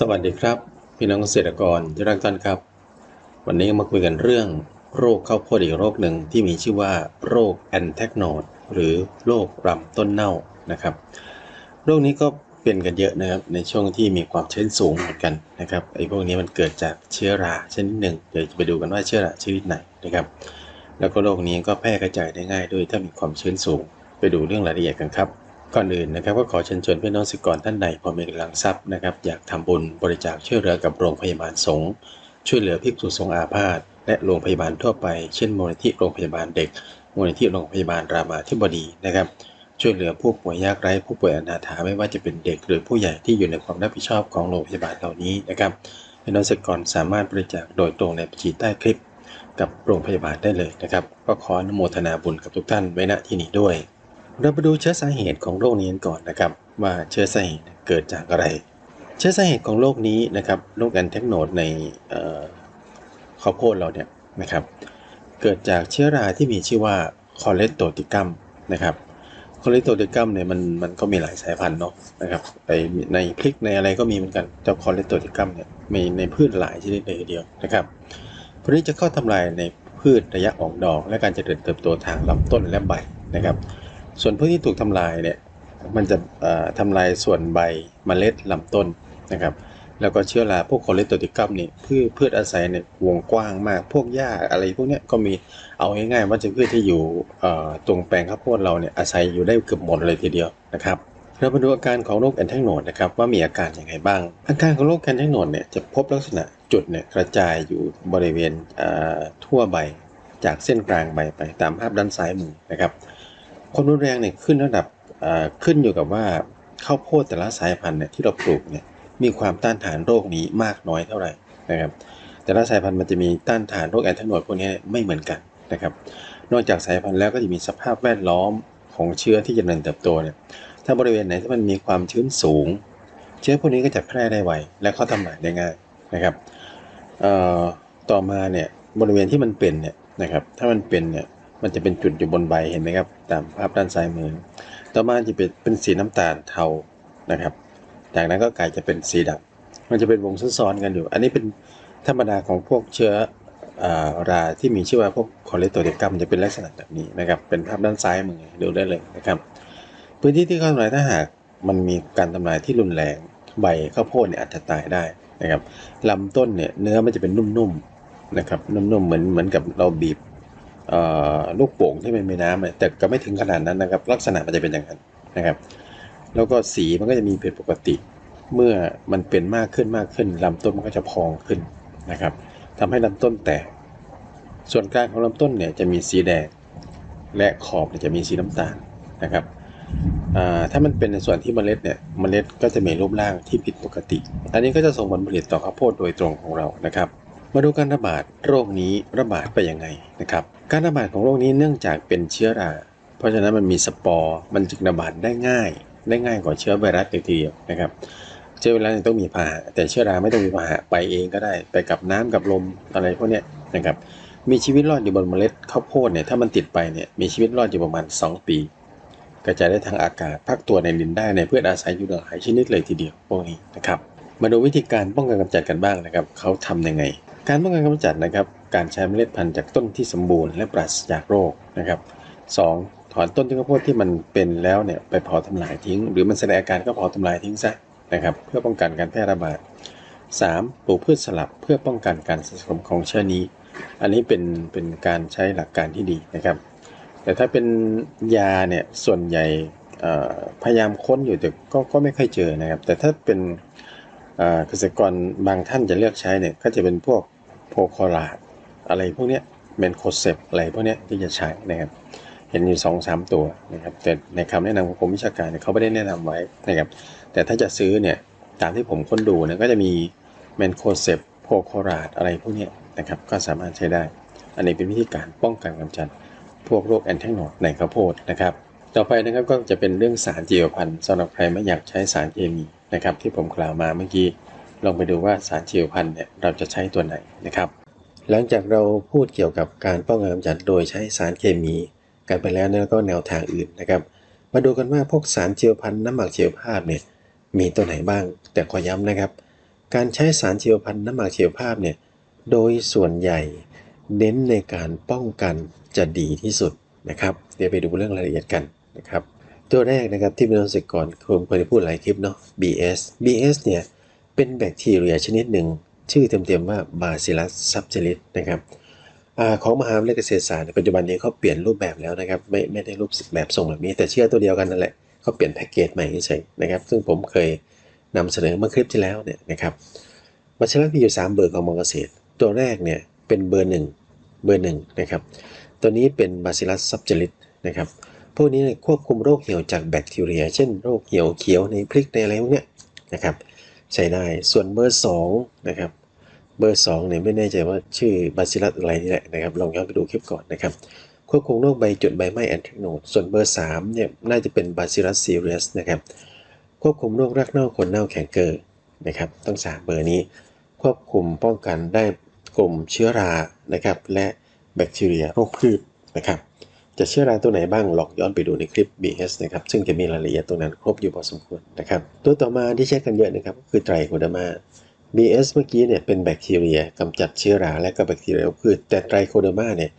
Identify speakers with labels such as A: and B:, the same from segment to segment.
A: สวัสดีครับ พี่น้องเกษตรกรที่รักท่านครับ วันนี้มาคุยกันเรื่อง โรคข้าวโพดอีกโรคหนึ่งที่มีชื่อว่า โรคแอนแทกโนดหรือโรครำต้นเน่านะครับ โรคนี้ก็เป็นกันเยอะนะครับในช่วงที่มีความชื้นสูงเหมือนกันนะครับไอ้พวกนี้มันเกิดจากเชื้อราชนิดหนึ่งเดี๋ยวจะไปดูกันว่าเชื้อราชนิดไหนนะครับ แล้วก็โรคนี้ก็แพร่กระจายได้ง่ายด้วยถ้ามีความชื้นสูง ไปดูเรื่องรายละเอียดกันครับ ก่อนอื่นนะครับก็ขอเชิญชวนพี่น้องสิกรท่านใดพอมีกำลังทรัพย์นะครับอยากทำบุญบริจาคช่วยเหลือกับโรงพยาบาลสงฆ์ช่วยเหลือภิกษุสงฆ์อาพาธและโรงพยาบาลทั่วไป เช่นมูลนิธิโรงพยาบาลเด็กมูลนิธิโรงพยาบาลรามาธิบดีนะครับ ช่วยเหลือผู้ป่วยยากไร้ผู้ป่วยอนาถาไม่ว่าจะเป็นเด็ก หรือผู้ใหญ่ที่อยู่ในความรับผิดชอบของโรงพยาบาลเหล่านี้นะครับพี่น้องสิกรสามารถบริจาคโดยตรงในบัญชีใต้คลิป กับโรงพยาบาลได้เลยนะครับ ก็ขออนุโมทนาบุญกับทุกท่านไว้ณที่นี้ด้วย เราไปดูเชื้อสาเหตุของโรคนี้กันก่อนนะครับ ว่าเชื้อสาเหตุเกิดจากอะไร เชื้อสาเหตุของโรคนี้นะครับโรคแอนเทคโนดในข้าวโพดเราเนี่ยนะครับ เกิดจากเชื้อราที่มีชื่อว่าคอเลสโตติกัมนะครับคอเลสโตติกัมเนี่ยมันมันก็มีหลายสายพันธุ์เนาะนะครับไปในพริกในอะไรก็มีเหมือนกันเจ้าคอเลสโตติกัมเนี่ยมีในพืชหลายชนิดเลยทีเดียวนะครับพวกนี้จะเข้าทำลายในพืชระยะออกดอก และการเจริญเติบโตทางลำต้นและใบนะครับ ส่วนพืชที่ถูกทำลายเนี่ยมันจะเอ่อทำลายส่วนใบเมล็ดลำต้นนะครับ แล้วก็เชื้อราพวกโคเลสโตติกัมนี่พืชพืชอาศัยในวงกว้างมาก พวกหญ้าอะไรพวกเนี้ยก็มีเอาง่ายๆว่าจะพืชที่อยู่ตรงแปลงข้าวโพดเราเนี่ยอาศัยอยู่ได้เกือบหมดเลยทีเดียวนะครับเรามาดูอาการของโรคแอนแทกโนดนะครับว่ามีอาการอย่างไรบ้าง อาการของโรคแอนแทกโนดเนี่ยจะพบลักษณะจุดเนี่ยกระจายอยู่บริเวณทั่วใบ จากเส้นกลางใบไปตามภาพด้านซ้ายมือนะครับ ความรุนแรงเนี่ยขึ้นระดับขึ้นอยู่กับว่าข้าวโพดแต่ละสายพันธุ์เนี่ยที่เราปลูกเนี่ยมีความต้านทานโรคนี้มากน้อยเท่าไหร่นะครับ แต่ละสายพันธุ์มันจะมีต้านทานโรคแอนทานอยพวกนี้ไม่เหมือนกันนะครับ นอกจากสายพันธุ์แล้วก็จะมีสภาพแวดล้อมของเชื้อที่จะเริญเติบโตเนี่ยถ้าบริเวณไหนที่มันมีความชื้นสูง เชื้อพวกนี้ก็จะแพร่ได้ไวและเข้าทำลายได้ง่ายนะครับต่อมาเนี่ยบริเวณที่มันเป็นเนี่ยนะครับถ้ามันเป็นเนี่ย มันจะเป็นจุดอยู่บนใบเห็นไหมครับ ตามภาพด้านซ้ายมือ ต่อมาจะเป็นเป็นสีน้ำตาลเทานะครับ จากนั้นก็กลายจะเป็นสีดำมันจะเป็นวงซ้อนๆกันอยู่ อันนี้เป็นธรรมดาของพวกเชื้ออราที่มีชื่อว่าพวกคอเลสเตอรอลกัมจะเป็นลักษณะแบบนี้นะครับ เป็นภาพด้านซ้ายมือดูได้เลยนะครับ พื้นที่ที่เข้าทำลายถ้าหากมันมีการทำลายที่รุนแรงใบข้าวโพดเนี่ยอาจจะตายได้นะครับลำต้นเนี่ยเนื้อมันจะเป็นนุ่มๆนะครับนุ่มๆเหมือนเหมือนกับเราบีบ ลูกโป่งที่มันมีน้ำแต่ก็ไม่ถึงขนาดนั้นนะครับ ลักษณะมันจะเป็นอย่างนั้นนะครับ แล้วก็สีมันก็จะมีผิดปกติ เมื่อมันเป็นมากขึ้นมากขึ้นลำต้นมันก็จะพองขึ้นนะครับทำให้ลำต้นแตกส่วนกลางของลำต้นเนี่ยจะมีสีแดง และขอบเนี่ยจะมีสีน้ำตาลนะครับถ้ามันเป็นในส่วนที่เมล็ดเนี่ยเมล็ดก็จะมีรูปร่างที่ผิดปกติ อันนี้ก็จะส่งผลผลิตต่อข้าวโพดโดยตรงของเรานะครับ มาดูการระบาดโรคนี้ระบาดไปยังไงนะครับ การระบาดของโรคนี้เนื่องจากเป็นเชื้อรา เพราะฉะนั้นมันมีสปอร์ มันจึงระบาดได้ง่าย ได้ง่ายกว่าเชื้อไวรัสเลยทีเดียวนะครับ เชื้อไวรัสต้องมีพาหะแต่เชื้อราไม่ต้องมีพาหะไปเองก็ได้ ไปกับน้ำกับลมอะไรพวกนี้นะครับ มีชีวิตรอดอยู่บนเมล็ดข้าวโพดเนี่ยถ้ามันติดไปเนี่ยมีชีวิตรอดอยู่ประมาณ 2 ปี กระจายได้ทางอากาศพักตัวในดินได้ในพืชอาศัยอยู่หลายชนิดเลยทีเดียวพวกนี้นะครับ มาดูวิธีการป้องกันกำจัดกันบ้างนะครับเขาทำยังไง การป้องกันกำจัดนะครับ การใช้เมล็ดพันธุ์จากต้นที่สมบูรณ์และปราศจากโรคนะครับสองถอนต้นที่ข้าวโพดที่มันเป็นแล้วเนี่ยไปเผาทำลายทิ้ง หรือมันแสดงอาการก็เผาทำลายทิ้งซะนะครับ เพื่อป้องกันการแพร่ระบาด 3. ปลูกพืชสลับเพื่อป้องกันการสะสมของเชื้อนี้ อันนี้เป็นเป็นการใช้หลักการที่ดีนะครับ แต่ถ้าเป็นยาเนี่ยส่วนใหญ่พยายามค้นอยู่แต่ก็ก็ไม่ค่อยเจอนะครับ แต่ถ้าเป็นเอ่อเกษตรกรบางท่านจะเลือกใช้เนี่ยก็จะเป็นพวกโพคอลาด อะไรพวกเนี้ยเมนโคเซปอะไรพวกเนี้ยที่จะใช้นะครับ เห็นอยู่สองสามตัวนะครับ แต่ในคำแนะนำของกรมวิชาการเนี่ยเขาไม่ได้แนะนำไว้นะครับ แต่ถ้าจะซื้อเนี่ยตามที่ผมค้นดูเนี่ยก็จะมีเมนโคเซปโพคอลาดอะไรพวกเนี้ยนะครับ ก็สามารถใช้ได้ อันนี้เป็นวิธีการป้องกันกำจัดพวกโรคแอนแทกโนดในข้าวโพดนะครับ ต่อไปนะครับก็จะเป็นเรื่องสารจีวพันธ์สำหรับใครไม่อยากใช้สารเคมีนะครับ ที่ผมกล่าวมาเมื่อกี้ลองไปดูว่าสารจีวพันธ์เนี่ยเราจะใช้ตัวไหนนะครับ หลังจากเราพูดเกี่ยวกับการป้องกันกำจัดโดยใช้สารเคมี กันไปแล้วเนี่ยแล้วก็แนวทางอื่นนะครับ มาดูกันว่าพวกสารเจียวพันธุ์น้ำหมักเจียวภาพเนี่ยมีตัวไหนบ้าง แต่ขอย้ำนะครับ การใช้สารเชียวพันธุ์น้ำหมักชีวภาพเนี่ยโดยส่วนใหญ่เน้นในการป้องกันจะดีที่สุดนะครับ เดี๋ยวไปดูเรื่องรายละเอียดกันนะครับ ตัวแรกนะครับที่เป็นสิกก่อนผมเคยพูดหลายคลิปเนาะ BS BS เนี่ยเป็นแบคทีเรียชนิดหนึ่ง ชื่อเต็มๆว่า Bacillus subtilis นะครับอของมหาวิทยาลัยเกษตรศาสตร์ในปัจจุบันนี้เขาเปลี่ยนรูปแบบแล้วนะครับ ไม่ไม่ได้รูปแบบทรงแบบนี้ แต่เชื่อตัวเดียวกันนั่นแหละเขาเปลี่ยนแพ็กเกจใหม่เฉยนะครับ ซึ่งผมเคยนำเสนอเมื่อคลิปที่แล้วเนี่ยนะครับบาซิลัสมีอยู่ 3 เบอร์ของมอเกษตร ตัวแรกเนี่ยเป็นเบอร์หนึ่งเบอร์หนึ่งนะครับตัวนี้เป็นบาซิลัสซับเจลิตนะครับพวกนี้ควบคุมโรคเหี่ยวจากแบคทีเรีย เช่นโรคเหี่ยวเขียวในพริกในอะไรพวกเนี้ยนะครับ ใช้ได้ ส่วนเบอร์2นะครับ เบอร์2เนี่ยไม่แน่ใจว่าชื่อบาซิลัสอะไรนี่แหละนะครับ ลองย้อนไปดูคลิปก่อนนะครับ ควบคุมโรคใบจุดใบไหม้แอนทริกโนด ส่วนเบอร์3เนี่ยน่าจะเป็นบาซิลัสซีเรียสนะครับ ควบคุมโรครากเน่าขนเน่าแข็งเกิดนะครับทั้ง3 เบอร์นี้ ควบคุมป้องกันได้กลุ่มเชื้อรา นะครับ และแบคทีเรียโรคพืชนะครับ จะเชื้อราตัวไหนบ้างลองย้อนไปดูในคลิป BS นะครับ ซึ่งจะมีรายละเอียดตรงนั้นครบอยู่พอสมควรนะครับ ตัวต่อมาที่ใช้กันเยอะนะครับก็คือไตรโคเดอร์มา BS เมื่อกี้เนี่ยเป็นแบคทีเรียกำจัดเชื้อราและก็แบคทีเรียโรคพืชแต่ไตรโคเดอร์มาเนี่ย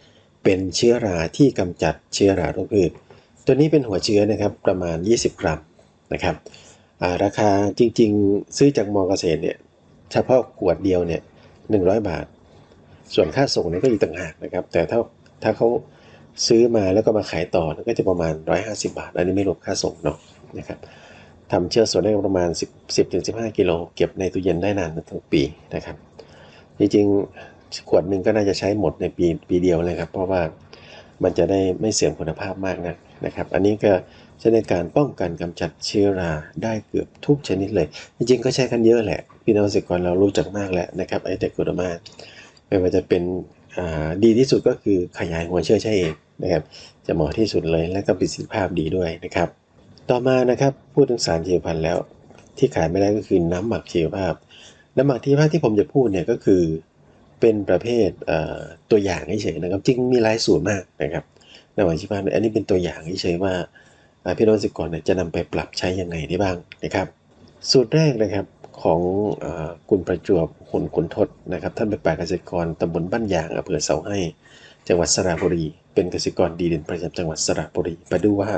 A: เป็นเชื้อราที่กำจัดเชื้อราโรคพืชตัวนี้เป็นหัวเชื้อนะครับประมาณ 20 กรัมนะครับราคาจริงๆ ซื้อจากมอเกษตรเนี่ยเฉพาะขวดเดียวเนี่ย100 บาท ส่วนค่าส่งเนี่ยก็อีกต่างหากนะครับ แต่ถ้าถ้าเขา ซื้อมาแล้วก็มาขายต่อก็จะประมาณ 150 บาท อันนี้ไม่รวมค่าส่งเนาะนะครับทำเชื้อส่วนได้ประมาณ 10 10ถึง15 กิโล เก็บในตู้เย็นได้นานทั้งปีนะครับ จริงๆ ขวดหนึ่งก็น่าจะใช้หมดในปีปีเดียวเลยครับ เพราะว่ามันจะได้ไม่เสื่อมคุณภาพมากนะนะครับ อันนี้ก็ใช้ในการป้องกันกำจัดเชื้อราได้เกือบทุกชนิดเลย จริงๆ ก็ใช้กันเยอะแหละ พี่น้องเกษตรกรเรารู้จักมากแล้วนะครับไอเด็กโกดามาไม่ว่าจะเป็น ดีที่สุดก็คือขยายหัวเชื้อใช้เองนะครับ จะเหมาะที่สุดเลยและก็ประสิทธิภาพดีด้วยนะครับ ต่อมานะครับพูดถึงสารชีวพันธุ์แล้ว ที่ขายไม่ได้ก็คือน้ำหมักชีวภาพ น้ำหมักชีวภาพที่ผมจะพูดเนี่ยก็คือเป็นประเภทตัวอย่างเฉยๆนะครับจริงมีหลายสูตรมากนะครับน้ำหมักชีวภาพอันนี้เป็นตัวอย่างเฉยๆว่าพี่น้องเกษตรกรจะนำไปปรับใช้ยังไงได้บ้างนะครับ สูตรแรกนะครับ ของคุณประจวบหุนขุนทศนะครับ ท่านเป็นป่าเกษตรกรตำบลบ้านยางอำเภอเสาให้ จังหวัดสระบุรี เป็นเกษตรกรดีเด่นประจำจังหวัดสระบุรีมาดูว่า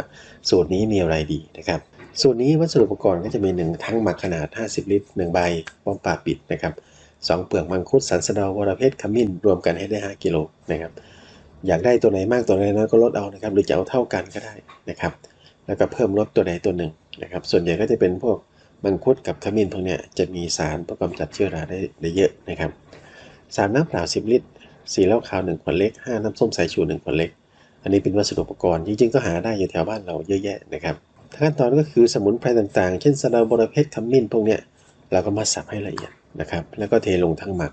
A: สูตรนี้มีอะไรดีนะครับสูตรนี้วัสดุอุปกรณ์ก็จะมี 1 ทั้งหมักขนาด 50 ลิตร 1 ใบป้อมปาปิดนะครับ2เปลือกมังคุดสันสะเดาวรเพชรขมิ้นรวมกันให้ได้ 5 กิโลนะครับอยากได้ตัวไหนมากตัวไหนน้อยก็ลดเอานะครับหรือจะเอาเท่ากันก็ได้นะครับแล้วก็เพิ่มลดตัวใดตัวหนึ่งนะครับส่วนใหญ่ก็จะเป็นพวก มังคุดกับขมิ้นพวกนี้จะมีสารประกำจัดเชื้อราได้ได้เยอะนะครับสารน้ำเปล่า10 ลิตรสีเหล้าขาว1ขวดเล็ก5น้ำส้มสายชู1ขวดเล็ก อันนี้เป็นวัสดุอุปกรณ์จริงๆก็หาได้อยู่แถวบ้านเราเยอะแยะนะครับขั้นตอนก็คือสมุนไพรต่างๆ เช่นสะเดาบรเพชรขมิ้นพวกนี้เราก็มาสับให้ละเอียดนะครับ แล้วก็เทลงทั้งหมัก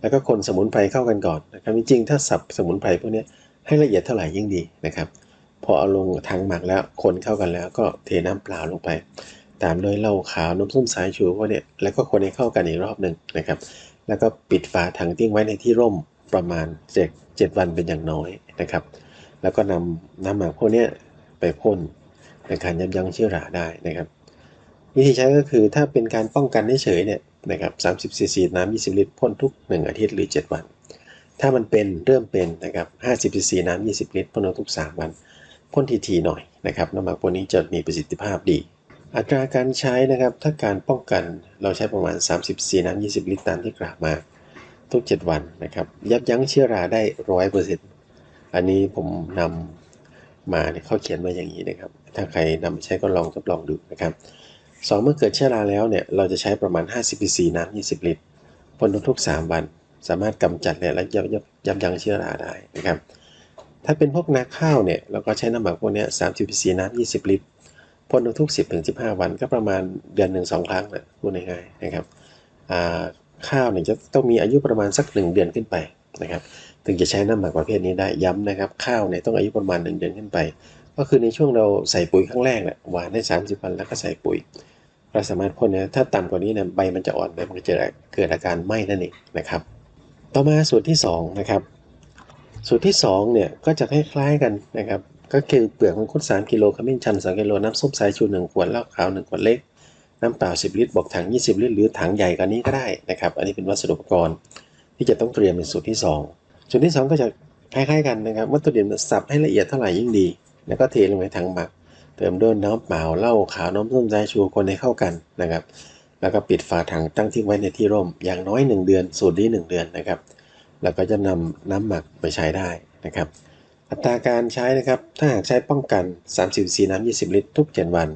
A: แล้วก็คนสมุนไพรเข้ากันก่อนนะครับ จริงๆ ถ้าสับสมุนไพรพวกนี้ให้ละเอียดเท่าไหร่ยิ่งดีนะครับ พอเอาลงทางหมักแล้วคนเข้ากันแล้วก็เทน้ำเปล่าลงไป ตามด้วยเหล้าขาวน้ำส้มสายชูพวกนี้แล้วก็คนให้เข้ากันอีกรอบหนึ่งนะครับ แล้วก็ปิดฝาถังทิ้งไว้ในที่ร่มประมาณเจ็ดเจ็ดวันเป็นอย่างน้อยนะครับ แล้วก็นำน้ำหมักพวกนี้ไปพ่นในการยับยั้งเชื้อราได้นะครับ วิธีใช้ก็คือถ้าเป็นการป้องกันเฉยเนี่ยนะครับ30ซีซีน้ำ20 ลิตรพ่นทุก 1 อาทิตย์หรือ 7 วัน ถ้ามันเป็นเริ่มเป็นนะครับ50ซีซีน้ำ20 ลิตรพ่นทุก 3 วันพ่นทีๆหน่อยนะครับน้ำหมักพวกนี้จะมีประสิทธิภาพดี อัตราการใช้นะครับ ถ้าการป้องกันเราใช้ประมาณ30-4น้ำ 20 ลิตรตามที่กล่าวมา ทุก 7 วันนะครับ ยับยั้งเชื้อราได้ร้อยเปอร์เซ็นต์อันนี้ผมนำมาเนี่ยเขาเขียนมาอย่างนี้นะครับ ถ้าใครนำใช้ก็ลองทดลองดูนะครับสองเมื่อเกิดเชื้อราแล้วเนี่ย เราจะใช้ประมาณ 50 cc น้ำ 20 ลิตรพ่นทุกๆ 3 วัน สามารถกำจัดและยับยับยับยั้งเชื้อราได้นะครับ ถ้าเป็นพวกนาข้าวเนี่ย เราก็ใช้น้ำหมักพวกนี้30 cc น้ำ 20 ลิตร พ่นทุกๆ10ถึง15 วันก็ประมาณเดือนหนึ่งสองครั้งนะพูดง่ายๆนะครับข้าวเนี่ยจะต้องมีอายุประมาณสัก 1 เดือนขึ้นไปนะครับถึงจะใช้น้ำหมักประเภทนี้ได้ย้ำนะครับ ข้าวเนี่ยต้องอายุประมาณ 1 เดือนขึ้นไป ก็คือในช่วงเราใส่ปุ๋ยครั้งแรกแหละหวานได้ 30 วันแล้วก็ใส่ปุ๋ยเราสามารถพ่นนะถ้าต่ำกว่านี้เนะใบมันจะอ่อนไปมันจะเกิดอาการไหม้นั่นเองนะครับ ต่อมาสูตรที่2นะครับ สูตรที่ 2 เนี่ย ก็จะคล้ายๆกันนะครับ ก็คือเปลือกมังคุด3กิโลขมิ้นชัน2กิโลน้ำส้มสายชู 1 ขวดเหล้าขาว 1 ขวดเล็ก น้ำเปล่า 10 ลิตรบวกถัง 20 ลิตร หรือถังใหญ่กว่านี้ก็ได้นะครับ อันนี้เป็นวัสดุอุปกรณ์ที่จะต้องเตรียมเป็นสูตรที่ 2ส่วนที่ 2 ก็จะคล้ายๆกันนะครับวัตถุดิบสับให้ละเอียดเท่าไหร่ยิ่งดี แล้วก็เทลงในถังหมัก เติมด้วยน้ำเปล่าเหล้าขาวน้ำส้มสายชูคนให้เข้ากันนะครับ แล้วก็ปิดฝาถังตั้งทิ้งไว้ในที่ร่มอย่างน้อย 1 เดือน สูตรนี้1เดือนนะครับ แล้วก็จะนำน้ำหมักไปใช้ได้นะครับ อัตราการใช้นะครับ ถ้าหากใช้ป้องกัน 30ซีน้ำ20 ลิตร ทุก 7 วัน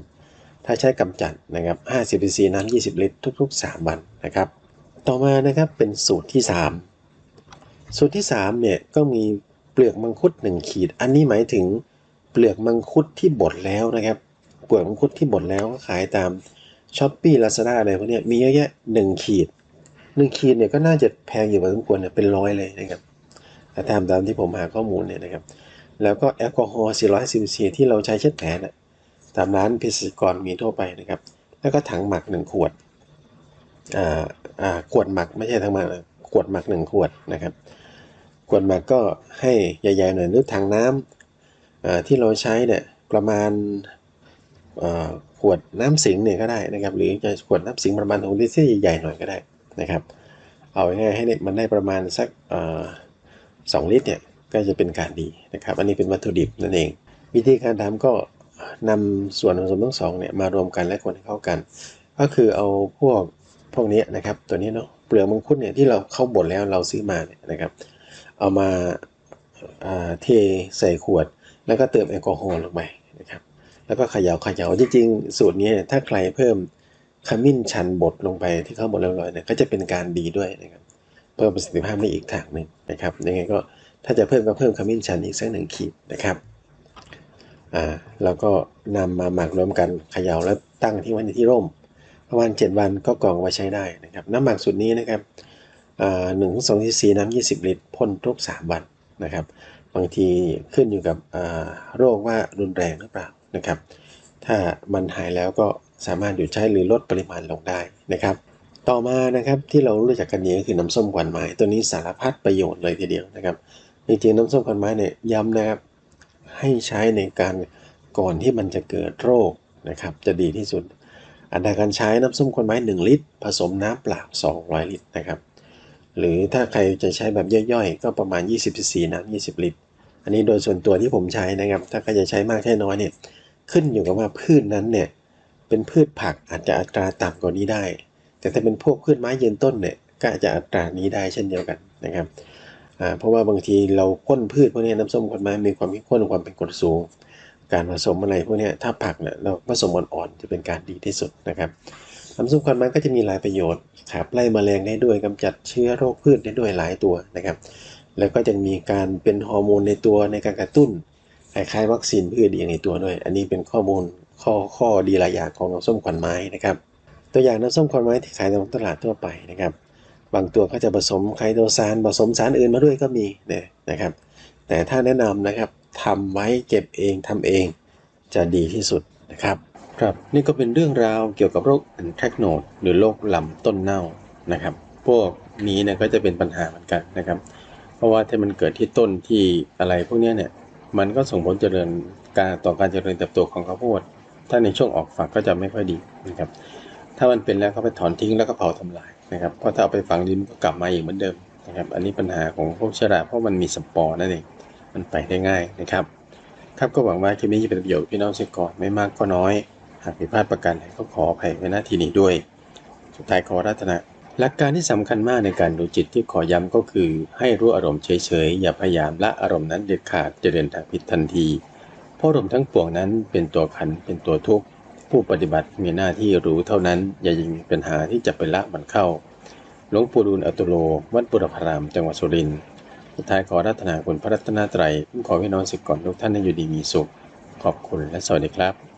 A: ถ้าใช้กำจัดนะครับ 50ซีน้ำ20 ลิตร ทุก ๆ 3 วันนะครับ ต่อมานะครับเป็นสูตรที่ 3 สูตรที่3เนี่ยก็มีเปลือกมังคุด 1 ขีด อันนี้หมายถึงเปลือกมังคุดที่บดแล้วนะครับ เปลือกมังคุดที่บดแล้วก็ขายตามช้อปปี้ลาซาด้าอะไรพวกนี้มีเยอะแยะ 1 ขีด 1ขีดเนี่ยก็น่าจะแพงอยู่พอสมควรเนี่ยเป็นร้อยเลยนะครับตามตามที่ผมหาข้อมูลเนี่ยนะครับ แล้วก็แอลกอฮอล์400ซีซีที่เราใช้เช็ดแผลน่ะตามร้านเภสัชกรมีทั่วไปนะครับ แล้วก็ถังหมัก 1 ขวดอ่าอ่าขวดหมักไม่ใช่ถังหมักขวดหมัก 1 ขวดนะครับ ขวดหมักก็ให้ใหญ่ๆหน่อยหรือถังน้ำอ่าที่เราใช้เนี่ยประมาณอ่าขวดน้ำสิงเนี่ยก็ได้นะครับ หรือจะขวดน้ำสิงประมาณ6ลิตรที่ใหญ่ๆหน่อยก็ได้ นะครับ เอาง่ายๆให้มันได้ประมาณสักสองลิตรเนี่ยก็จะเป็นการดีนะครับ อันนี้เป็นวัตถุดิบนั่นเอง วิธีการทำก็นำส่วนผสมทั้งสองเนี่ยมารวมกันและคนให้เข้ากัน ก็คือเอาพวกพวกนี้นะครับ ตัวนี้เนาะเปลือกมังคุดเนี่ยที่เราเข้าบดแล้วเราซื้อมาเนี่ยนะครับ เอามาเทใส่ขวด แล้วก็เติมแอลกอฮอล์ลงไปนะครับ แล้วก็เขย่าเขย่าจริงๆ สูตรนี้ถ้าใครเพิ่ม ขมิ้นชันบดลงไปที่เข้าบดเรียบร้อยเนี่ยก็จะเป็นการดีด้วยนะครับเพิ่มประสิทธิภาพได้อีกทางหนึ่งนะครับยังไงก็ถ้าจะเพิ่มก็เพิ่มขมิ้นชันอีกสักหนึ่งขีดนะครับอ่าแล้วก็นำมาหมักรวมกันเขย่าแล้วตั้งที่ไว้ในที่ร่ม ประมาณ 7 วันก็กรองไว้ใช้ได้นะครับ น้ำหมักสูตรนี้นะครับหนึ่งสองซีซีน้ำ20ลิตรพ่นทุก3วันนะครับ บางทีขึ้นอยู่กับอ่าโรคว่ารุนแรงหรือเปล่านะครับ ถ้ามันหายแล้วก็ สามารถหยุดใช้หรือลดปริมาณลงได้นะครับ ต่อมานะครับที่เรารู้จักกันดีก็คือน้ำส้มควันไม้ ตัวนี้สารพัดประโยชน์เลยทีเดียวนะครับจริงๆน้ำส้มควันไม้เนี่ยย้ำนะครับให้ใช้ในการก่อนที่มันจะเกิดโรคนะครับจะดีที่สุด อัตราการใช้น้ำส้มควันไม้ 1 ลิตร ผสมน้ำเปล่า 200 ลิตรนะครับหรือถ้าใครจะใช้แบบย่อยๆ ก็ประมาณ 20ซีซีน้ำ20 ลิตร อันนี้โดยส่วนตัวที่ผมใช้นะครับ ถ้าใครจะใช้มากใช้น้อยเนี่ย ขึ้นอยู่กับว่าพืชนั้นเนี่ย เป็นพืชผักอาจจะอัตราต่ำกว่านี้ได้ แต่ถ้าเป็นพวกพืชไม้ยืนต้นเนี่ยก็อาจจะอัตรานี้ได้เช่นเดียวกันนะครับเพราะว่าบางทีเราพ่นพืชพวกนี้น้ำส้มควันไม้มีความเข้มข้นความเป็นกรดสูง การผสมอะไรพวกนี้ถ้าผักเนี่ยเราผสมอ่อนๆจะเป็นการดีที่สุดนะครับน้ำส้มควันไม้ก็จะมีหลายประโยชน์ขับไล่แมลงได้ด้วยกำจัดเชื้อโรคพืชได้ด้วยหลายตัวนะครับ แล้วก็จะมีการเป็นฮอร์โมนในตัวในการกระตุ้นคล้ายๆวัคซีนพืชอย่างในตัวด้วย อันนี้เป็นข้อมูล ข้อข้อดีหลายอย่างของน้ำส้มควันไม้นะครับ ตัวอย่างน้ำส้มควันไม้ที่ขายตามตลาดทั่วไปนะครับ บางตัวก็จะผสมไคโตซานผสมสารอื่นมาด้วยก็มีเนี่ยนะครับ แต่ถ้าแนะนำนะครับทำไว้เก็บเองทำเองจะดีที่สุดนะครับ ครับนี่ก็เป็นเรื่องราวเกี่ยวกับโรคแอนแทกโนดหรือโรคลำต้นเน่านะครับ พวกนี้เนี่ยก็จะเป็นปัญหาเหมือนกันนะครับ เพราะว่าถ้ามันเกิดที่ต้นที่อะไรพวกนี้เนี่ยมันก็ส่งผลเจริญการต่อการเจริญเติบโตของข้าวโพด ถ้าในช่วงออกฝักก็จะไม่ค่อยดีนะครับ ถ้ามันเป็นแล้วก็ไปถอนทิ้งแล้วก็เผาทำลายนะครับเพราะถ้าเอาไปฝังดินก็กลับมาอีกเหมือนเดิมนะครับ อันนี้ปัญหาของพวกเชื้อราเพราะมันมีสปอร์นั่นเองมันไปได้ง่ายนะครับ ครับก็หวังว่าคลิปนี้จะเป็นประโยชน์พี่น้องเสียก่อนไม่มากก็น้อย หากผิดพลาดประการใดก็ขออภัยไว้ณที่นี้ด้วย สุดท้ายขอรัตนะหลักการที่สำคัญมากในการดูจิตที่ขอย้ำก็คือ ให้รู้อารมณ์เฉยๆอย่าพยายามละอารมณ์นั้นเด็ดขาดจะเดินทางผิดทันที เพราะอารมทั้งปวงนั้นเป็นตัวขันเป็นตัวทุกข์ ผู้ปฏิบัติมีหน้าที่รู้เท่านั้น อย่ายิงปัญหาที่จะไปละมันเข้า หลวงปู่ดูลอัตโล วัดปุรพารามจังหวัดสุรินทร์สุดท้ายขอรัตนาคุณพระรัตนตรัยขอพี่น้องสิก่อนทุกท่านให้อยู่ดีมีสุข ขอบคุณและสวัสดีครับ